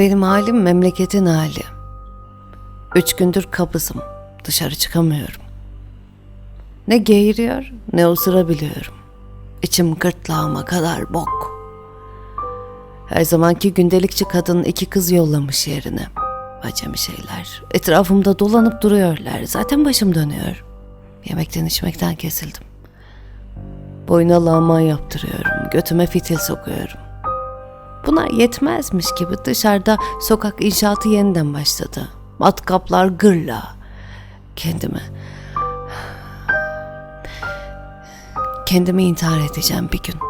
Benim halim memleketin hali. Üç gündür kabızım. Dışarı çıkamıyorum. Ne geğiriyor ne osurabiliyorum. İçim gırtlağıma kadar bok. Her zamanki gündelikçi kadın iki kız yollamış yerine. Acemi şeyler. Etrafımda dolanıp duruyorlar. Zaten başım dönüyor. Yemekten içmekten kesildim. Boyuna lağman yaptırıyorum. Götüme fitil sokuyorum. Bunlar yetmezmiş gibi dışarıda sokak inşaatı yeniden başladı. Matkaplar gırla. Kendimi... Kendimi intihar edeceğim bir gün.